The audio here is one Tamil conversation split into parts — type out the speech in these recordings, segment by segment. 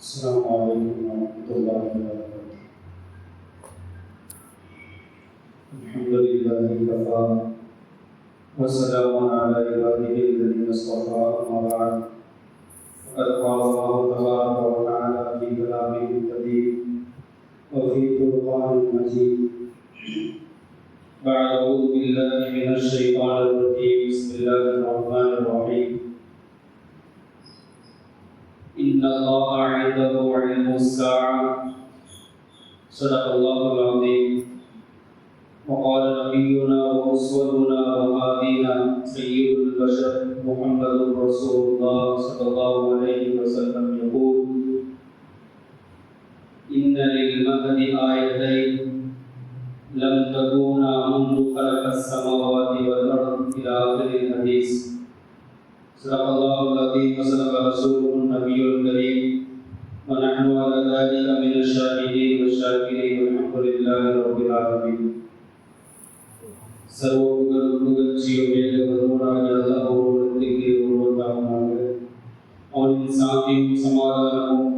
السلام عليكم ورحمة الله وبركاته. الحمد لله كفى وسلام على عباده الذين اصطفى أما بعد فقد قال الله تبارك وتعالى في كلامه الكريم وفي قرآن المجيد بعد أعوذ بالله من الشيطان الرجيم بسم الله الرحمن الرحيم إن الله عنده علم الساعة صدق الله العظيم. وقال نبينا وأسوتنا وهادينا سيد البشر محمد رسول الله صلى الله عليه وسلم يقول إن للمهد آيتين لم تكونا منذ خلق السماوات والأرض إلى آخر الحديث. صدق الله العظيم وصدق رسوله النبي الكريم ونحن على ذلك من الشاهدين والشاكرين والحمد لله رب العالمين சர்வ புகழ் புகழ்ச்சியும் மேலே வருவனாக அல்லாஹ் ஒருவருக்கு ஒருவராக அவனின் சாந்தியும் சமாதானமும்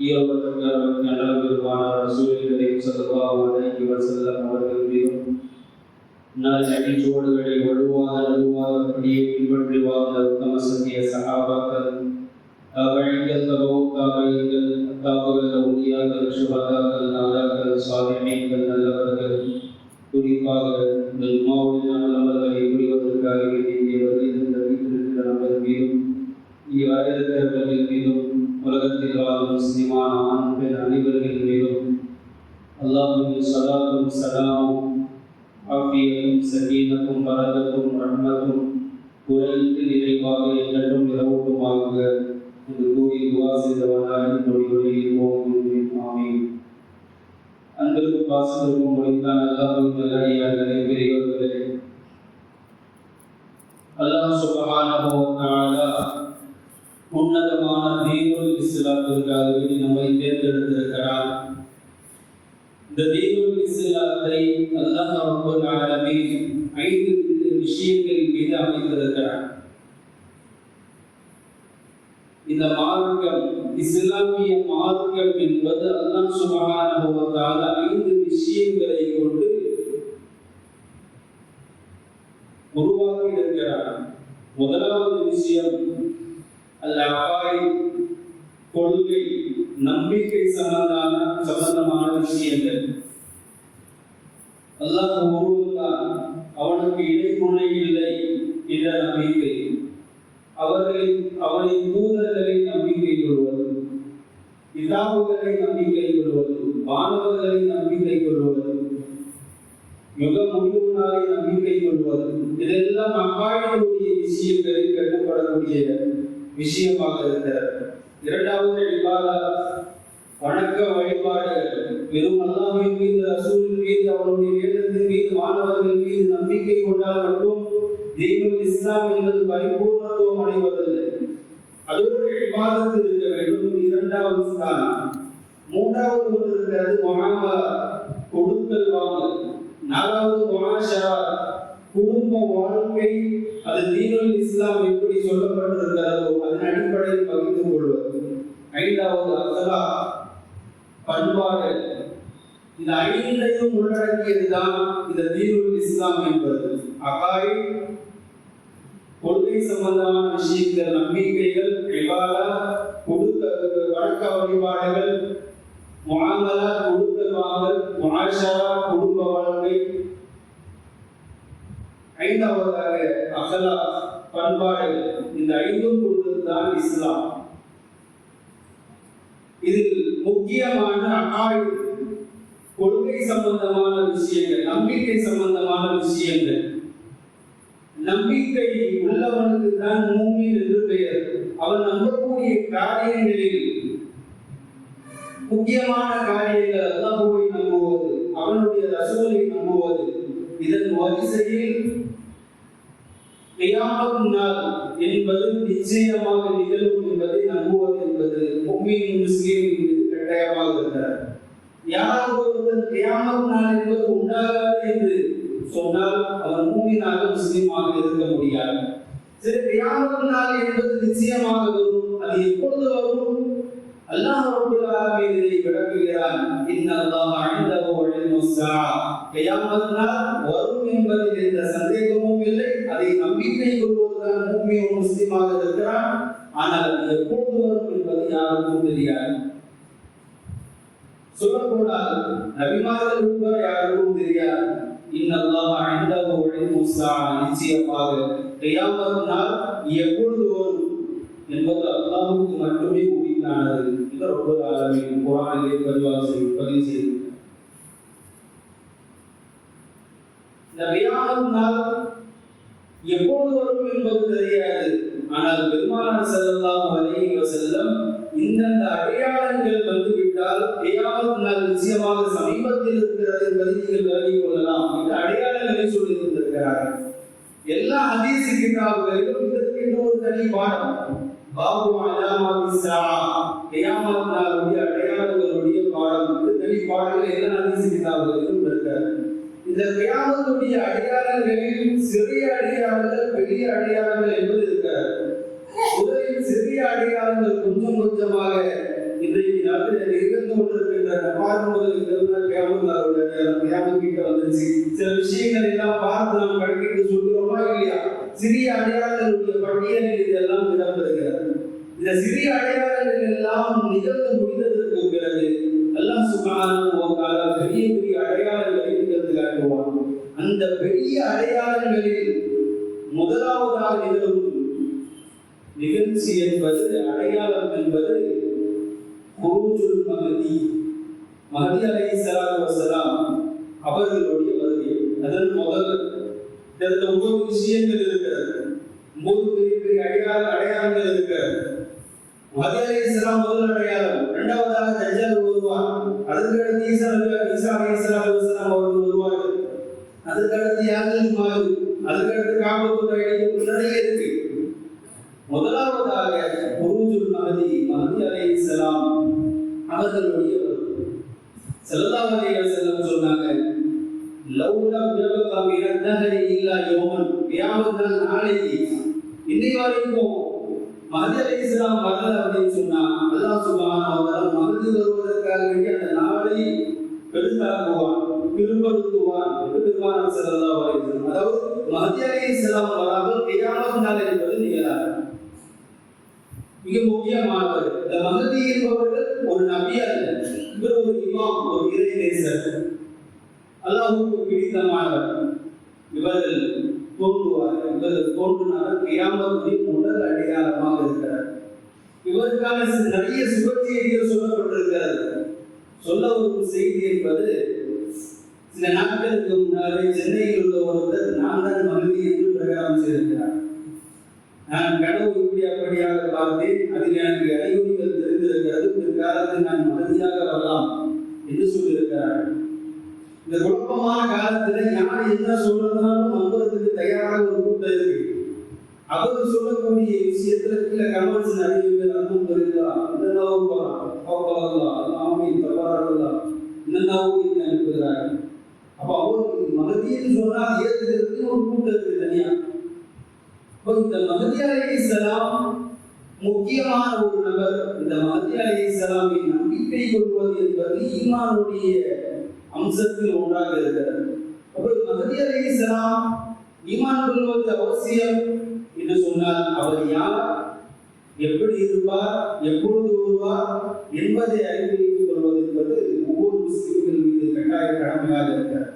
ஈரப்பட்ட நல்ல பெருமான ரசூலிகளையும் சல்லல்லாஹு அலைஹி வஸல்லம் அவர்கள் மீதும் நல் அடிச்சோடுகளை வலுவாக நலுவாதபடியே பின்பற்றி வாழ்ந்த உத்தம சத்திய சகாபாக்கள் தாவழிகள் தவோ அல்லாஹ் சுபஹானஹு வ தஆலா உன்னதமான தீனுல் இஸ்லாத்திற்காக வேண்டி நம்மை தேர்ந்தெடுத்திருக்கிறார். இந்த தீனுல் இஸ்லாத்தை அல்லாஹ் ரப்பல் ஆலமீன் ஐந்து விஷயங்களின் மீது அமைத்திருக்கிறார். இந்த மார்க்கம் இஸ்லாமிய மார்க்கம் என்பது அல்லாஹ் சுபஹானஹு வ தஆலா ஐந்து விஷயங்களை கொண்டு உருவாக இருக்கிறார் முதலாவது விஷயம் அல் அகாய் கொள்கை நம்பிக்கை சம்பந்தமான சம்பந்தமான விஷயங்கள். அல்லாஹ் ஒருவன்தான் அவனுக்கு இடைத்துணை இல்லை என்ற நம்பிக்கை. அவர்களின் அவனின் தூதர்களை நம்பிக்கை கொள்வது இதாவுகளை நம்பிக்கை கொள்வது மாணவர்களை நம்பிக்கை கொள்வது யுகம் முடிவு நாளை நம்பிக்கை கொள்வது. இதெல்லாம் அப்பாவினுடைய விஷயங்களில் கட்டுப்படக்கூடிய விஷயமாக இருக்கிறது. இரண்டாவது இவ்வாறு வணக்க வழிபாடுகள். வெறும் அல்லாஹ்வின் மீது ரசூலின் மீது அவருடைய வேதத்தின் மீது மாணவர்கள் மீது நம்பிக்கை கொண்டால் மட்டும் தீனுல் இஸ்லாம் என்பது பரிபூர்ணத்துவம் அடைவதில்லை. அது ஒரு விவாதத்தில் இருக்க வேண்டும். இரண்டாவது ஸ்தானம். மூன்றாவது ஒன்று இருக்கிறது மொஹாமா கொடுக்கல் வாங்கல் நாலாவது மொஹாஷா குடும்ப வாழ்க்கை அது தீனுல் இஸ்லாம் எப்படி சொல்லப்பட்டிருக்கிறதோ அதன் அடிப்படையில் பகிர்ந்து கொள்வது. ஐந்தாவது அசலா பண்பாடு. இந்த ஐந்தையும் உள்ளடக்கியதுதான் இந்த தீனுல் இஸ்லாம் என்பது. அகாய் கொள்கை சம்பந்தமான விஷயங்கள் நம்பிக்கைகள் விவாதா கொடுக்க வழக்க வழிபாடுகள் முகாமலா கொடுக்கல் வாங்கல் குடும்ப வாழ்க்கை ஐந்தாவதாக அகலா பண்பாடு. இந்த ஐந்தும் கொண்டதுதான் இஸ்லாம். இதில் முக்கியமான அகாய் கொள்கை சம்பந்தமான விஷயங்கள் நம்பிக்கை சம்பந்தமான விஷயங்கள். நம்பிக்கை உள்ளவனுக்கு தான் மூமின் என்று பெயர். அவன் நம்பக்கூடிய காரியங்களில் முக்கியமான காரியங்கள் அல்லாஹுவை நம்புவது அவனுடைய ரசூலை நம்புவது. இதன் வரிசையில் கியாமத் நாள் என்பது நிச்சயமாக நிகழும் என்பதை நம்புவது என்பது முக்மீன் முஸ்லீம் மீது கட்டாயமாக இருக்கிறார் யார் ஒருவர் கியாமத் நாள் என்பது உண்டாகாது என்று சொன்னால் அவர் மூமினாக முஸ்லீமாக இருக்க முடியாது. சரி கியாமத் நாள் என்பது நிச்சயமாக வரும். அது எப்பொழுது வரும்? அல்லாஹ் ரப்பல் ஆலமீன் இதை விளக்குகிறான் இன்னல்லாஹ இன்தஹு இல்முஸ் ஸாஅ கியாமத் நாள் வரும் என்பதில் எந்த சந்தேகமும் இல்லை. அதை நம்பிக்கை கொள்வதுதான் மூமின் முஸ்லிமாக இருக்கிறான். ஆனால் அது எப்போது வரும் என்பது யாருக்கும் தெரியாது. சொல்லக்கூடாது நபிமார்கள் உட்பட யாருக்கும் தெரியாது. இன்னல்லாஹ இன்தஹு இல்முஸ் ஸாஅ நிச்சயமாக கியாமத் நாள் எப்பொழுது வரும் என்பது அல்லாஹ்வுக்கு மட்டுமே உரிய இது ஒவ்வொரு ஆளுமையும் குரானிலே பதிவாக செய்து பதிவு செய்து இந்த வியாபாரம் நாள் எப்போது வரும் என்பது தெரியாது ஆனால் பெருமானார் ஸல்லல்லாஹு அலைஹி வஸல்லம் இந்தந்த அடையாளங்கள் வந்துவிட்டால் வியாபாரம் நாள் நிச்சயமாக சமீபத்தில் இருக்கிறது என்பதை நீங்கள் விளங்கிக் கொள்ளலாம் இந்த அடையாளங்களை சொல்லி இருந்திருக்கிறார்கள் எல்லா ஹதீஸ் கிதாபுகளிலும் இதற்கென்று ஒரு தனி பாடம். பாபு அலாமாதி சா கியாமத் நாளுடைய அடையாளங்களுடைய பாடம் இது தனி பாடங்கள் என்ன ஹதீஸ் கிதாபுகளிலும் இந்த கியாமத்துடைய அடையாளங்களில் சிறிய அடையாளங்கள் பெரிய அடையாளங்கள் என்பது இருக்கிறது முதலில் சிறிய அடையாளங்கள் கொஞ்சம் கொஞ்சமாக இன்றைக்கு நாட்டில் இருந்து கொண்டிருக்கின்ற நபார் முதல் கியாமத்தாருடைய அடையாளம் கியாமத் கிட்ட வந்துருச்சு சில விஷயங்கள் எல்லாம் பார்த்து நாம் கணக்கிட்டு சொல்கிறோமா இல்லையா? சிறிய அடையாளங்களுடைய பட்டியலில் இதெல்லாம் இந்த சிறிய அடையாளங்கள் எல்லாம் நிகழ்ந்து முடிந்ததற்கு பிறகு அல்லாஹ் சுப்ஹானஹு பெரிய பெரிய அடையாளங்களை நிகழ்ந்து காட்டுவான். அந்த பெரிய அடையாளங்களில் முதலாவதாக நிகழும் நிகழ்ச்சி என்பது அடையாளம் என்பது குருஜுல் மகதி மகதி அலை சலாத்து வசலாம் அவர்களுடைய வருகை. அதன் முதல் இதில் ஒவ்வொரு விஷயங்கள் இருக்கிறது. ஒன்பது பெரிய பெரிய அடையாள அடையாளங்கள் இருக்கிறது. மகதி அலை முதல் அடையாளம் இரண்டாவதாக தஜ்ஜால் வருவான் அதற்கு ஈசா ஈசா அலை சலாத்து அவர்கள் வருவார்கள் யாஜூஜ் மாஜூஜ் நிறைய இருக்கு. முதலாவதாக குருஜுல் மஹதி மஹதி அலைஹிஸ்ஸலாம் அவர்களுடைய ஸல்லல்லாஹு அலைஹி வஸல்லம் சொன்னாங்க லவ்லம் யபகா மினத் தஹரி இல்லா யௌமன். கியாமத் நாளைக்கு இன்னை வரைக்கும் மஹதி அலைஹிஸ்ஸலாம் வரல அப்படின்னு சொன்னா அல்லாஹ் சுப்ஹானஹு வ தஆலா வருவதற்காக வேண்டி அந்த நாளை பெருசாக்குவான் பிற்படுத்துவான் என்று பெருமானார் ஸல்லல்லாஹு அதாவது மஹதி அலைஹிஸ்ஸலாம் வராமல் கியாமத் நாள் என்பது நிகழாது மிக முக்கியமானவர் இந்த மகதி என்பவர்கள் ஒரு இவர் ஒரு இமாம் ஒரு இறை நேசர் பிடித்தமானவர். இவர்கள் தோன்றுவார்கள் இவர்கள் தோன்றினார்கள் இவருக்கான நிறைய சுப செய்திகள் சொல்லப்பட்டிருக்கிறது. சொல்ல ஒரு செய்தி என்பது சில நாட்களுக்கு முன்னாலே சென்னையில் உள்ள ஒருத்தர் நான் தான் மகிழ்ச்சி என்று பிரகாரம் செய்திருக்கிறார். நான் கடவுள் இப்படி அப்படியாக பார்த்தேன் அதில் எனக்கு அறிகுறிகள் தெரிந்திருக்கிறது பிற்காலத்தில் நான் மகிழ்ச்சியாக வரலாம் என்று சொல்லியிருக்கிறார். இந்த குழப்பமான காலத்தில் யார் என்ன சொல்றதுனாலும் நம்புறதுக்கு தயாராக ஒரு கூட்டம் இருக்கு. அவர் சொல்லக்கூடிய விஷயத்துல கீழே கமெண்ட்ஸ் நிறைய பேர் அன்பும் தெரியுதா என்னென்னவோ போகலாம் ஆமி தவறலாம் என்னென்னவோ அனுப்புகிறார்கள் அப்ப அவருக்கு மகதின்னு சொன்னால் ஏற்றுக்கிறதுக்கு ஒரு கூட்டம் இருக்கு தனியா. அப்ப இந்த மஹதி அலைஹிஸ்ஸலாம் முக்கியமான ஒரு நபர். இந்த மஹதி அலைஹிஸ்ஸலாமை நம்பிக்கை கொள்வது என்பது ஈமானுடைய அம்சத்தில் ஒன்றாக இருக்கிறது. ஈமான் கொள்வது அவசியம். என்று சொன்னால் அவர் யார்? எப்படி இருப்பார்? எப்பொழுது வருவார்? என்பதை அறிவித்துக் கொள்வது என்பது ஒவ்வொரு முஸ்லிம்கள் மீது கட்டாய கடமையாக இருக்கிறார்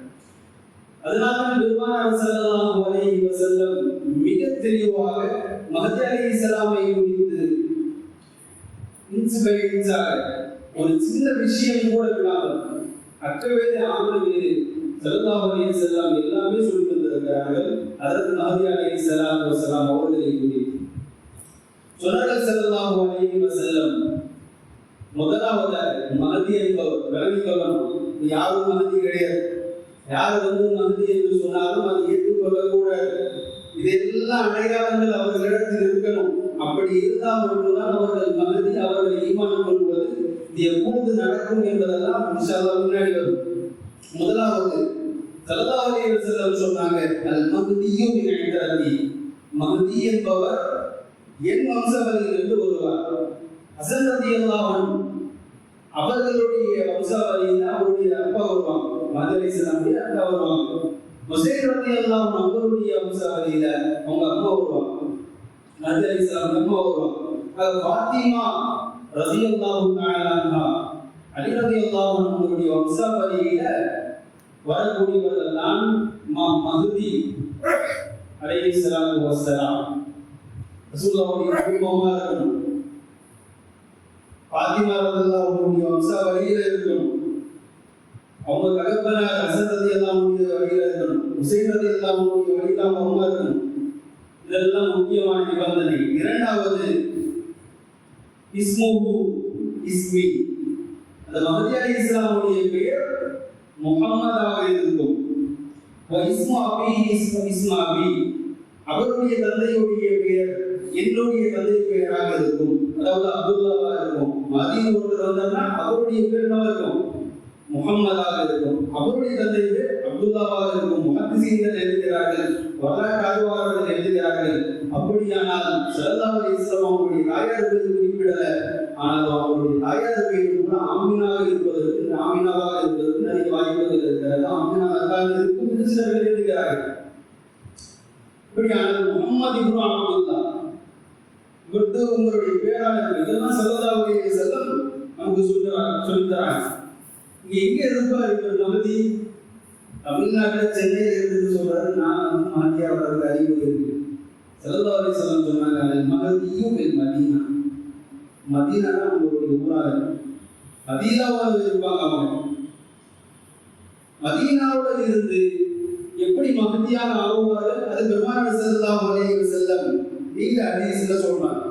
அதனால்தான் பெருமானார் ஸல்லல்லாஹு அலைஹி வஸல்லம் மிக தெளிவாக மஹதி அலைஹிஸ்ஸலாமை குறித்து இன்ஸ்பைரிங்ஸாக ஒரு சின்ன விஷயம் கூட விடாமல் அக்கவேத ஆமணவிலே ஸல்லல்லாஹு செல்லாம் எல்லாமே சொல்லி தந்திருக்கிறார்கள் அதற்கு மஹதி செல்லாம் செல்லாம் அவர்களை குறித்து சொன்னார்கள் செல்லாம் அலைஹி செல்லம் முதலாவதாக மகதி என்பவர் விளங்கிக் யாரும் மகதி கிடையாது. யார் வந்து மகதி என்று சொன்னாலும் அதை ஏற்றுக்கொள்ளக்கூடாது. இதெல்லாம் அடையாளங்கள் அவர்களிடத்தில் இருக்கணும். அப்படி இருந்தால் மட்டும்தான் அவர்கள் மகதி அவர்கள் ஈமான் கொள்வது இது எப்பொழுது நடக்கும் என்பதெல்லாம் முன்னாடி வரும். முதலாவது ஸல்லல்லாஹு அலைஹி வஸல்லம் சொன்னாங்க அல் மஹ்தியு மின் இந்தரதி மஹ்தி என்பவர் என் வம்சவரில் இருந்து வருவார் ஹசன் ரலியல்லாஹு அன்ஹு அவர்களுடைய வம்சாவளியில் அவருடைய அப்பா வருவாங்க. மதுரை சிலாமுடைய அப்பா வருவாங்க. முசைன் ரலியல்லாஹு அன்ஹு அவருடைய வம்சாவளியில அவங்க அம்மா வருவாங்க. மதுரை சிலாம் அம்மா வருவாங்க. அது ஃபாத்திமா ரலியல்லாஹு தஆலா அன்ஹா. அலி ரலியல்லாஹு அன்ஹுடைய வம்சாவளியில வரக்கூடியவர்கள் இமாம் மஹதி அலைஹி ஸலாத்து வஸ்ஸலாம். ரசூலுல்லாஹி குடும்பமா இருக்கணும். பாத்திமா ரலியல்லாஹு அன்ஹுடைய வம்சாவளியில இருக்கணும். அவங்க தகப்பனார் ஹசன் ரலியல்லாஹு அன்ஹுடைய வழியில இருக்கணும். ஹுசைன் ரலியல்லாஹு அன்ஹுடைய வழியில அவங்க இருக்கணும். இதெல்லாம் முக்கியமான நிபந்தனை. இரண்டாவது இஸ்முஹு இஸ்மி. அந்த மஹதி அலி இஸ்லாமுடைய பெயர் முகம்மதாக இருக்கும். அவருடைய தந்தையுடைய பெயர் என்னுடைய தந்தை பெயராக இருக்கும். அதாவது அப்துல்லாவா இருக்கும். மதியம் ஒன்று வந்தார்னா அவருடைய பேர் இருக்கும். முகம்மதாக இருக்கும் அவருடைய தந்தையே அப்துல்லாவாக இருக்கும் முகத்திசீன்கள் எழுதுகிறார்கள் வரலாற்று ஆய்வாளர்கள் எழுதுகிறார்கள். அப்படியானால் ஷரதாவ் இஸ்லாம் அவருடைய தாயார் பேர் குறிப்பிடல. ஆனால் அவருடைய தாயார் பேர் கூட ஆமினாக இருப்பதற்கு ஆமினாவாக இருப்பதற்கு நிறைய வாய்ப்புகள் இருக்கிறது. ஆமினாக இருக்கும் சிலர்கள் எழுதுகிறார்கள். இப்படியானது முகமது இப்னு அப்துல்லா இவருக்கு உங்களுடைய பேராக இதெல்லாம் சரதாவுடைய செல்லம் நமக்கு சொல்லுறாங்க சொல்லித்தராங்க. இங்க எங்க இருப்பார் இவர் மகதி தமிழ்நாட்டில் சென்னையில் இருந்து சொல்றாரு நான் வந்து மாத்தியா வர்றதுக்கு அறிவு இருக்கு. செல்லதாவுடைய செல்லம் சொன்னாங்க மகதியும் என் மதீனா. மதீனா தான் உங்களுடைய இருக்கும் மதீனாவோட இருப்பாங்க அவங்க மதீனாவோட இருந்து எப்படி மகதியாக ஆகுவார்கள் அது பெருமாள் செல்லாம் அலைஹி செல்லம் நீங்க அதிசல சொல்றாங்க.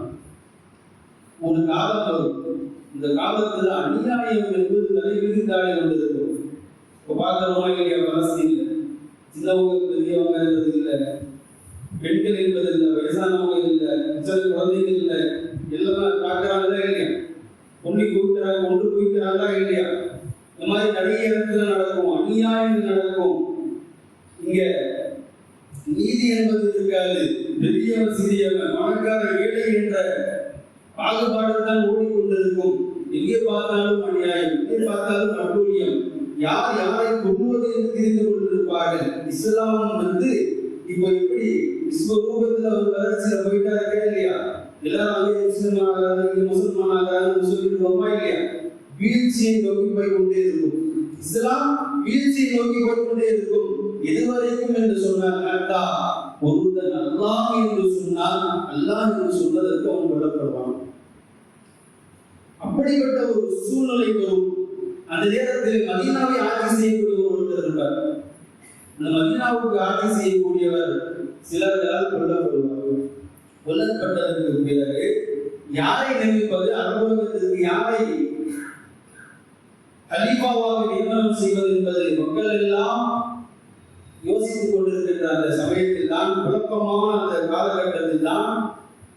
ஒரு காலம் வரும். இந்த காலத்துல அநியாயம் என்பது தலைவிரித்தாடி கொண்டிருக்கும் இப்போ பார்க்கிறோமா இல்லையா இல்லை. சின்னவங்க பெரியவங்க என்பது இல்லை. பெண்கள் என்பது இல்லை. வயசானவங்க இல்லை. சில குழந்தைகள் இல்லை. எல்லாம் பார்க்கறாங்களா இல்லையா? பொண்ணி குவிக்கிறாங்க ஒன்று குவிக்கிறாங்களா இல்லையா? இந்த மாதிரி நிறைய இடத்துல நடக்கும். அநியாயம் நடக்கும். இங்க நீதி என்பது இருக்காது. பெரியவன் சிறியவன் மணக்கார ஏழை என்ற பாகுபாடுதான் ஓடிக்கொண்டிருக்கும். எங்கே பார்த்தாலும் அநியாயம் எங்கே பார்த்தாலும் அட்டூழியம். யார் யாரை கொள்வது என்று தெரிந்து கொண்டிருப்பார்கள்? இஸ்லாம் வந்து இப்ப எப்படி விஸ்வரூபத்துல ஒரு வளர்ச்சியில போயிட்டா இருக்கா இல்லையா? எல்லாரும் அங்கே முஸ்லிம் ஆகிறாங்க முசல்மான் ஆகிறாங்க சொல்லிட்டு வருமா இல்லையா? வீழ்ச்சியை நோக்கி போய் கொண்டே இருக்கும். இஸ்லாம் வீழ்ச்சியை நோக்கி போய் கொண்டே இருக்கும். எதுவரைக்கும் என்று சொன்னார் அட்டா ஒருவன் அல்லாஹ் என்று சொன்னால் அல்லாஹ் என்று சொல்வதற்கு அவன் கொல்லப்படுவான் அப்படிப்பட்ட ஒரு சூழ்நிலை வரும். அந்த நேரத்தில் மதீனாவை ஆட்சி செய்யக்கூடிய ஒருத்தர் இருப்பார். அந்த மதீனாவுக்கு ஆட்சி செய்யக்கூடியவர் சிலர்களால் கொல்லப்படுவார் கொல்லப்பட்டதற்கு பிறகு யாரை நியமிப்பது? அனுபவத்திற்கு யாரை கலீஃபாவாக நியமனம் செய்வது என்பதை மக்கள் எல்லாம் யோசித்துக் கொண்டிருக்கின்ற அந்த சமயத்தில் தான் குழப்பமான அந்த காலகட்டத்தில் தான்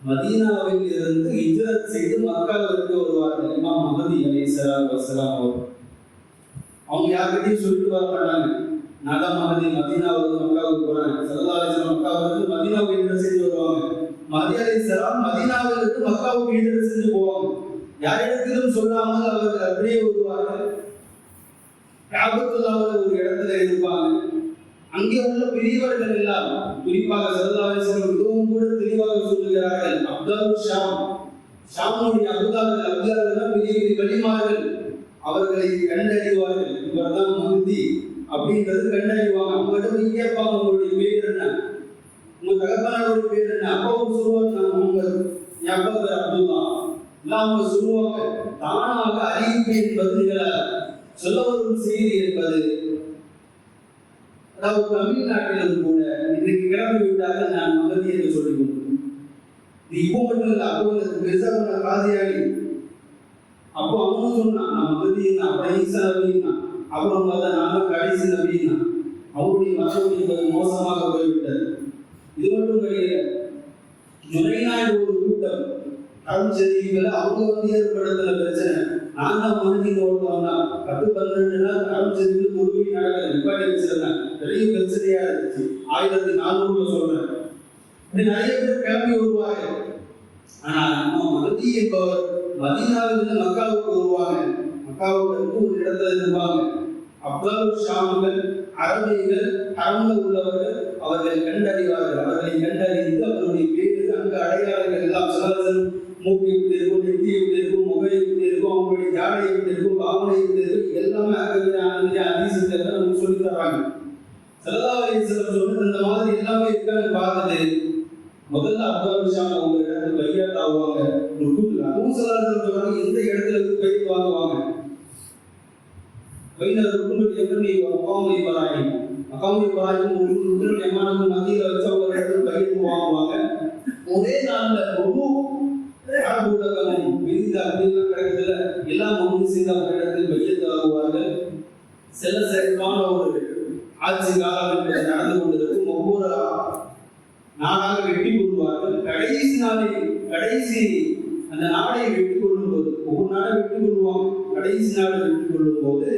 மதீனாவில் இருந்து இஜரத் செய்து மக்காவிற்கு வருவார்கள் இமாம் அலி சலாம் வசலாம் அவர் அவங்க யார்கிட்டையும் சொல்லிட்டு வர மாட்டாங்க. நான் தான் மஹதி மதீனாவுக்கு மக்காவுக்கு போறேன். சல்லல்லாஹு அலைஹி வஸல்லம் மக்காவிலிருந்து மதீனாவுக்கு இஜரத் செய்து வருவாங்க. மஹதி அலைஹிஸ்ஸலாம் மதீனாவிலிருந்து மக்காவுக்கு இஜரத் செஞ்சு போவாங்க. யாரிடத்திலும் சொல்லாமல் அவர்கள் அப்படியே வருவார்கள். காபத்துல்லாவில் ஒரு இடத்துல இருப்பாங்க. அங்கே உள்ள பெரியவர்கள் எல்லாம் குறிப்பாக சரதாவேசன் மிகவும் கூட தெளிவாக சொல்லுகிறார்கள் அப்தால் ஷாம். ஷாமுடைய அப்தால் அப்தால் பெரிய பெரிய வழிமார்கள் அவர்களை கண்டறிவார்கள். இவர்தான் மகுதி அப்படின்றது கண்டறிவாங்க. அவங்ககிட்ட போய் கேட்பாங்க உங்களுடைய பேர் என்ன? உங்க தகப்பனாருடைய பேர் என்ன? அப்பாவும் சொல்லுவாங்க நான் முகமது என் அப்பா அப்துல்லா. எல்லாம் அவங்க சொல்லுவாங்க. தானாக அறிவிப்பு என்பது நிகழாது. சொல்ல வரும் செய்தி என்பது அதாவது தமிழ்நாட்டிலும் கூட இன்றைக்கு கிளம்பி விட்டார்கள் நான் மகதி என்று சொல்லிக் கொண்டேன் இது இப்போ மட்டும் இல்லை அப்போ பெருசாக பெருசா பண்ண காதியாளி அப்போ அவனும் சொன்னான் நான் மகதின்னா அப்புறம் ஈசா அப்படின்னா அப்புறம் பார்த்தா நானும் கடைசி அப்படின்னா அவருடைய மரபு என்பது மோசமாக போய்விட்டது. இது மட்டும் கிடையாது ஜுனைனா ஒரு கூட்டம். அருள் அவங்க வந்து ஏற்படுத்தின பிரச்சனை. நான் தான் மனதில் ஓடுவாங்க பத்து பன்னெண்டு நாள் ஒரு நடக்கல. நிப்பாட்டி வச்சிருந்தேன் பெரிய பிரச்சனையா இருந்துச்சு. ஆயிரத்தி நானூறுல சொல்றேன். இப்படி நிறைய பேர் கிளம்பி வருவாங்க. ஆனா நம்ம மகதி என்பவர் மதி மக்காவுக்கு ஒரு இடத்துல இருப்பாங்க அவ்வளவு ஷாமுகள் அரபிகள் அரண்ல உள்ளவர்கள் அவர்கள் கண்டறிவார்கள். அவர்களை கண்டறிந்து அவருடைய பேருக்கு அங்கு அடையாளங்கள் எல்லாம் சிலர் மூக்கு இப்படி இருக்கும் நெத்தி இப்படி இருக்கும் முகம் இப்படி இருக்கும் அவங்களுடைய ஜாடை இப்படி இருக்கும் பாவனை இப்படி இருக்கும் எல்லாமே அகவிய அதிசயத்தை நமக்கு சொல்லி தராங்க செல்லதாவை சிலர் சொன்னது இந்த மாதிரி எல்லாமே இருக்கான்னு பார்த்துட்டு முதல்ல அப்துல் ஷாம் அவங்க இடத்துல பையா தாவுவாங்க ஒரு கூட்டு அதுவும் சிலர் சொல்றாங்க எந்த இடத்துல இருந்து பைத்து வாங்குவாங்க? பைனர் குடும்பத்தை எப்படி மகாம் இப்ராஹிம் மகாம் இப்ராஹிம் ஒரு ருக்குல் எமானுக்கு மத்தியில வச்சு அவங்க இடத்துல பயிர் வாங்குவாங்க. ஒரே நாளில் ஒரு அரபுலகம் விரிந்த அப்படின்னு எல்லாம் ஒன்று சேர்ந்து அவங்க இடத்தில் பையத்து ஆகுவார்கள் சில சிறப்பான ஒரு ஆட்சி காலம் நடந்து கொண்டிருக்கும் ஒவ்வொரு நாடாக வெட்டி கொள்வார்கள். கடைசி நாளில் கடைசி அந்த நாடை வெட்டி கொள்ளும் போது ஒவ்வொரு நாடை வெட்டி கொள்வாங்க கடைசி நாடை வெட்டி கொள்ளும் போது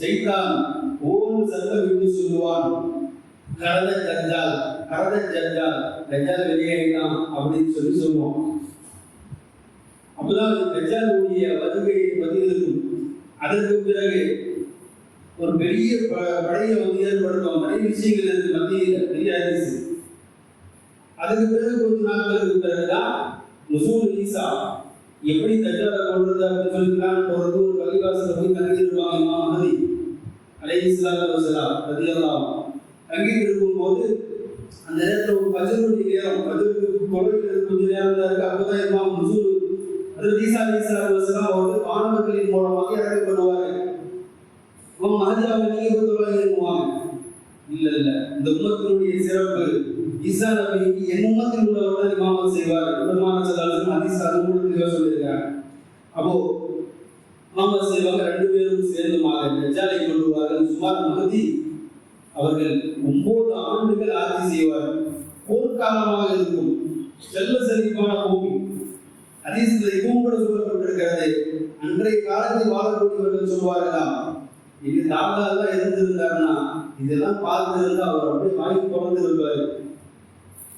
சைத்தான் ஒவ்வொரு சத்தம் விட்டு சொல்லுவான் கரத ஜஞ்சால் கரத ஜஞ்சால் ஜஞ்சால் வெளியேறினான் அப்படின்னு சொல்லி சொல்லுவோம் அப்பதான் தஜ்ஜாலுடைய வருகையை பதிலிருக்கும் அதற்கு பிறகு ஒரு பெரிய ப- படையை வந்து ஏற்படுத்தும் நிறைய விஷயங்கள் இருக்கு மத்தியில் பெரிய ஹதீஸ் அதுக்கு பிறகு கொஞ்ச நாட்களுக்கு பிறகுதான் நுசூல் ஈசா எப்படி தஜ்ஜாலை கொள்வது அப்படின்னு சொல்லிக்கலாம் போறது ஒரு பள்ளிவாசல போய் தங்கியிருப்பாங்க இமாம் மஹதி அலைஹி ஸலாத்து வஸலாம் ரலியல்லாஹு தங்கி இருக்கும்போது அந்த நேரத்தில் ஒரு பஜருடைய நேரம் பஜருக்கு தொழில் கொஞ்ச நேரம் தான் இருக்கு. அப்பதான் இமாம் நுசூல் அது ஈசா அலைஹி மாணவர்களின் மூலமாக இறக்கப்படுவார்கள் உன் மகதியாவை நீங்க போய் தொழுவாங்க இல்ல இல்ல. இந்த உம்மத்தினுடைய சிறப்பு ஈசா நபிக்கு என் உம்மத்தில் உள்ளவர்கள் செய்வார் பெருமான அதிசா ஹதீஸ் அனுபவத்தில் சொல்லியிருக்காங்க. அப்போ இமாமத் செய்வாங்க ரெண்டு பேரும் சேர்ந்துமாக நெஜாலை கொள்வார்கள் சுமார் மகதி அவர்கள் ஒன்பது ஆண்டுகள் ஆட்சி செய்வார் போர்க்காலமாக இருக்கும். செல்ல செழிப்பான ஹதீஸ்ல இதுவும் கூட சொல்லப்பட்டிருக்கிறது. அன்றைய காலத்தில் வாழக்கூடியவர்கள் சொல்வார்களாம் இது தாத்தா எல்லாம் இருந்திருந்தாருன்னா இதெல்லாம் பார்த்து இருந்தா அவர் அப்படியே வாங்கி பிறந்து இருப்பாரு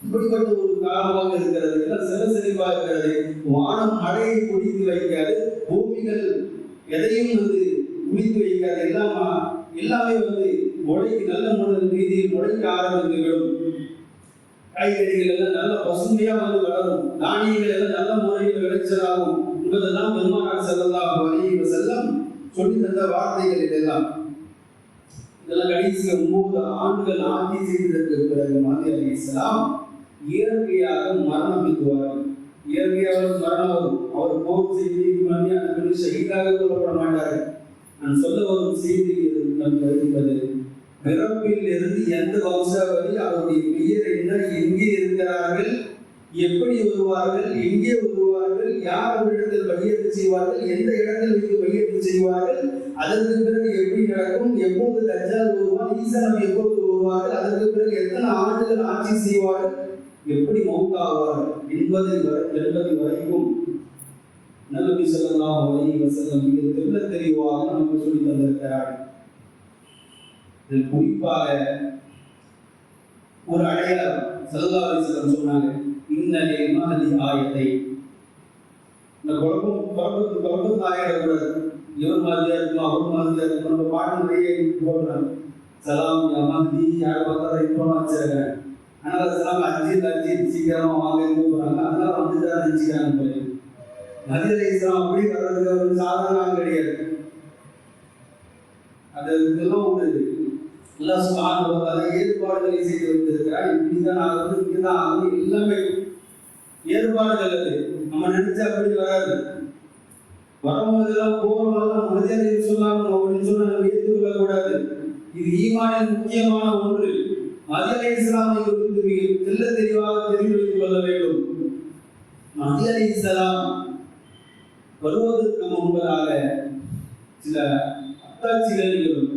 இப்படிப்பட்ட ஒரு காலமாக இருக்கிறது எல்லாம் சில செழிப்பா இருக்கிறது. வானம் மழையை குடித்து வைக்காது பூமிகள் எதையும் வந்து குடித்து வைக்காது. எல்லாமா எல்லாமே வந்து முளைக்கு நல்ல முறை ரீதியில் முளைக்க ஆரம்பித்துவிடும் காய்கறிகள் எல்லாம் நல்ல பசுமையா வந்து வளரும். தானியங்கள் எல்லாம் நல்ல முறையில் விளைச்சலாகும். என்பதெல்லாம் பெருமானார் செல்லலாம் வழியை செல்லம் சொல்லி தந்த வார்த்தைகள் இதெல்லாம் இதெல்லாம் கடைசி ஒன்பது ஆண்டுகள் ஆட்சி செய்ததற்கு பிறகு மதி அலி இஸ்லாம் இயற்கையாக மரணம் பெற்றுவார்கள். இயற்கையாக மரணம் வரும். அவர் போர் செய்தி பண்ணி அந்த பெண் ஷஹீதாக கொல்லப்பட மாட்டார்கள். நான் சொல்ல வரும் செய்தி நம் கருதுவது பிறப்பில் இருந்து எந்த வம்சாவளி அவருடைய பெயர் என்ன எங்கே இருக்கிறார்கள் எப்படி வருவார்கள் எங்கே வருவார்கள் யார் அவரிடத்தில் பலியத்து செய்வார்கள் எந்த இடத்தில் வைத்து பலியத்து செய்வார்கள் அதற்கு பிறகு எப்படி நடக்கும் எப்போது தஜ்ஜால் வருவார் ஈசனம் எப்போது வருவார்கள் அதற்கு பிறகு எத்தனை ஆண்டுகள் ஆட்சி செய்வார்கள் எப்படி மௌத்தாவார்கள் என்பதை வரை- என்பதை வரைக்கும் நல்ல ஸல்லல்லாஹு அலைஹி வஸல்லம் மிக தெள்ள தெளிவாக நமக்கு சொல்லி தந்திருக்கிறார்கள். இதில் குறிப்பாக ஒரு அடையாளம். ஸல்லல்லாஹு சொன்னாங்க இன்னலே மஹதி ஆயத்தை. இந்த குழப்பம் குழப்பத்து குழப்பத்து ஆயிடக்கூடாது இவர் மாதிரியா இருக்கும் அவர் மாதிரியா இருக்கும் நம்ம பாட்டு நிறைய போடுறாங்க. சலாம் யா மஹதி யார் பார்த்தா இப்போ வச்சிருக்காங்க அதனால சலாம் அஜித் அஜித் சீக்கிரமா வாங்க போறாங்க. அதனால வந்து தான் நினைச்சுக்கிறாங்க போல அலை இஸ்லாம் அப்படி வர்றதுக்கு ஒரு சாதாரண கிடையாது. அது இதெல்லாம் ஒரு அல்லாஹ் சுப்ஹானஹு ஏற்பாடுகளை செய்து வைத்திருக்கிறார் இப்படிதான் ஆகுது இப்படிதான் ஆகுது எல்லாமே ஏற்பாடுகள் அது. நம்ம நினைச்ச அப்படி வராது. வரும்போதெல்லாம் போறவங்கெல்லாம் மனிதர்கள் சொல்லாம அப்படின்னு சொன்னா நம்ம ஏற்றுக்கொள்ள கூடாது. இது ஈமானின் முக்கியமான ஒன்று. மதியலை இஸ்லாமை குறித்து மிக தெல்ல தெளிவாக தெரிந்து வைத்துக் கொள்ள வேண்டும். மதியலை இஸ்லாம் வருவதற்கு முன்பதாக சில அத்தாட்சிகள் நிகழும்.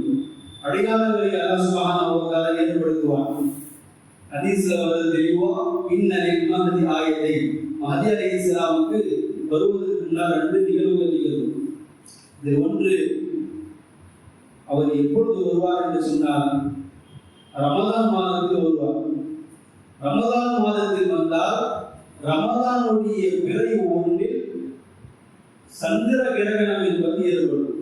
அடையாளங்களை அல்லாஹ் சுப்ஹானஹு ஏற்படுத்துவார் ஹதீஸ்ல வருது தெளிவா பின்னலில் மஹதி ஆயத்தை. மஹதி இஸ்லாமுக்கு வருவதற்கு முன்னால் ரெண்டு நிகழ்வுகள் நிகழும். இது ஒன்று அவர் எப்பொழுது வருவார் என்று சொன்னால் ரமதான் மாதத்தில் வருவார். ரமதான் மாதத்தில் வந்தால் ரமதானுடைய பிறை ஒன்றில் சந்திர கிரகணம் என்பது ஏற்படும்.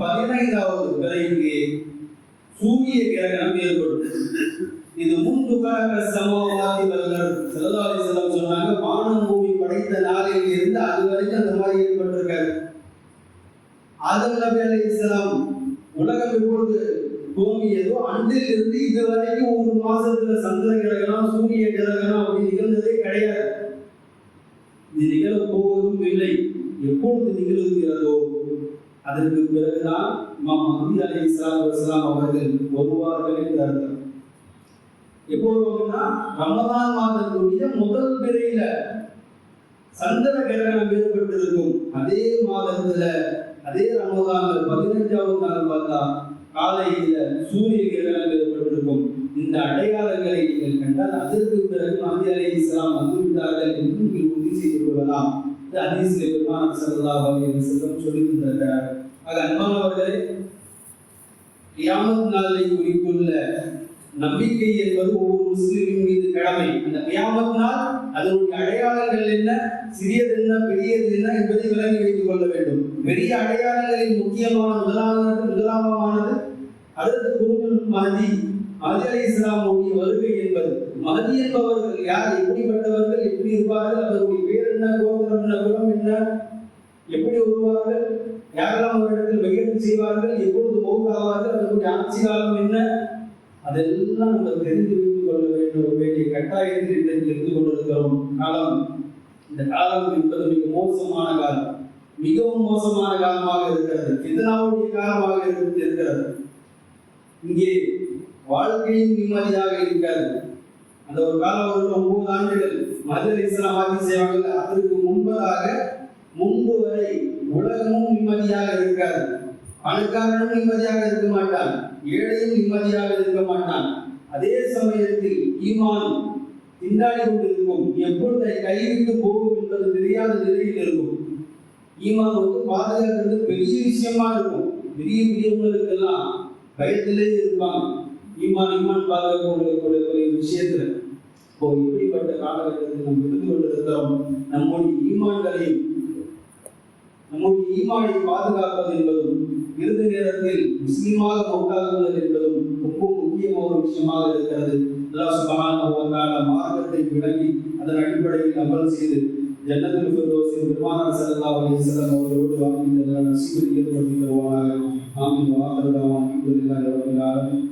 பதினைந்தாவது பிறைக்கு சூரிய கிரகணம் ஏற்படும் இது முன்பு கலக்க சமவாதி வல்லர் செல்லதாரி செல்லம் சொன்னாங்க வானம் பூமி படைத்த நாளில் இருந்து அது வரைக்கும் அந்த மாதிரி ஏற்பட்டிருக்காரு ஆதம் நபி அலை இஸ்லாம் உலகம் இப்பொழுது தோங்கியதோ அன்றில் இருந்து இதுவரைக்கும் ஒரு மாசத்துல சந்திர கிரகணம் சூரிய கிரகணம் அப்படி நிகழ்ந்ததே கிடையாது. இது நிகழப் போவதும் இல்லை. எப்பொழுது நிகழ்கிறதோ அதற்கு பிறகுதான் இமாம் மஹதி அலி இஸ்லாம் வஸ்லாம் அவர்கள் வருவார்கள் என்று அர்த்தம். ரமதான் மாதத்துடைய முதல் பிறையில சந்திர கிரகணம் ஏற்பட்டிருக்கும். அதே மாதத்துல அதே ரமதான்ல பதினஞ்சாவது நாள் பார்த்தா காலையில சூரிய கிரகணம் ஏற்பட்டிருக்கும். இந்த அடையாளங்களை நீங்கள் கண்டால் அதற்கு பிறகு மஹதி அலி இஸ்லாம் வந்துவிட்டார்கள் என்று நீங்கள் உறுதி செய்து கொள்ளலாம். இந்த ஹதீஸ்ல பெருமான் ஸல்லல்லாஹு அலைஹி வஸல்லம் சொல்லி தந்திருக்கிறார் ஆக அன்பானவர்களே கியாமத் நாளை குறித்துள்ள நம்பிக்கை என்பது ஒவ்வொரு முஸ்லிமின் மீது கடமை. அந்த கியாமத் நாள் அதனுடைய அடையாளங்கள் என்ன சிறியது என்ன பெரியது என்ன என்பதை விளங்கி வைத்துக் கொள்ள வேண்டும். பெரிய அடையாளங்களில் முக்கியமான முதலாவது முதலாமமானது அடுத்த குருகுல் மதி மதி அலி இஸ்லாமுடைய வருகை என்பது. மதி என்பவர்கள் யார்? எப்படிப்பட்டவர்கள்? எப்படி இருப்பார்கள்? அவருடைய என்ன கோபுரம் என்ன குலம் என்ன எப்படி வருவார்கள் யாரெல்லாம் ஒரு இடத்தில் பகிர்ந்து செய்வார்கள்? எப்பொழுது போக ஆவார்கள் அதற்குரிய ஆட்சி காலம் என்ன? அதெல்லாம் நம்ம தெரிந்து வைத்துக் கொள்ள வேண்டும். வேண்டிய கட்டாயத்தில் இன்றைக்கு இருந்து கொண்டிருக்கிறோம். காலம். இந்த காலம் என்பது மிக மோசமான காலம். மிகவும் மோசமான காலமாக இருக்கிறது. எதனாவுடைய காலமாக இருக்கிறது இங்கே வாழ்க்கையும் நிம்மதியாக இருக்காது. அந்த ஒரு காலம் ஒரு ஒன்பது ஆண்டுகள் மதுரை இஸ்லாம் ஆட்சி அதற்கு முன்பதாக முன்பு வரை உலகமும் நிம்மதியாக இருக்காது. பணக்காரனும் நிம்மதியாக இருக்க மாட்டான். ஏழையும் நிம்மதியாக இருக்க மாட்டான். அதே சமயத்தில் ஈமான் திண்டாடி கொண்டிருக்கும். எப்பொழுது அதை கைவிட்டு போகும் என்பது தெரியாத நிலையில் இருக்கும். ஈமான் வந்து பாதுகாக்கிறது பெரிய விஷயமா இருக்கும். பெரிய பெரியவங்களுக்கெல்லாம் பயத்திலே இருப்பாங்க. ஈமான் ஈமான் பாதுகாக்கக்கூடிய ஒரு விஷயத்துல இப்போ இப்படிப்பட்ட காலகட்டத்தில் நாம் இருந்து கொண்டிருக்கிறோம் நம்முடைய ஈமான்களை நம்முடைய ஈமானை பாதுகாப்பது என்பதும் இறுதி நேரத்தில் முஸ்லீமாக மௌத்தாகுவது என்பதும் ரொம்ப முக்கியமான விஷயமாக இருக்கிறது. அல்லாஹ் சுபஹானஹு மார்க்கத்தை விளங்கி அதன் அடிப்படையில் அமல் செய்து ஜன்னத்துல் ஃபிர்தௌஸில் பெருமானார் ஸல்லல்லாஹு அலைஹி வஸல்லம் அவர்களோடு வாழ்கின்ற நசீபில் ஏற்படுத்தி தருவானாக. ஆமீன். வ ஆகரு அல்ஹம்துலில்லாஹி ரப்பில் ஆலமீன்.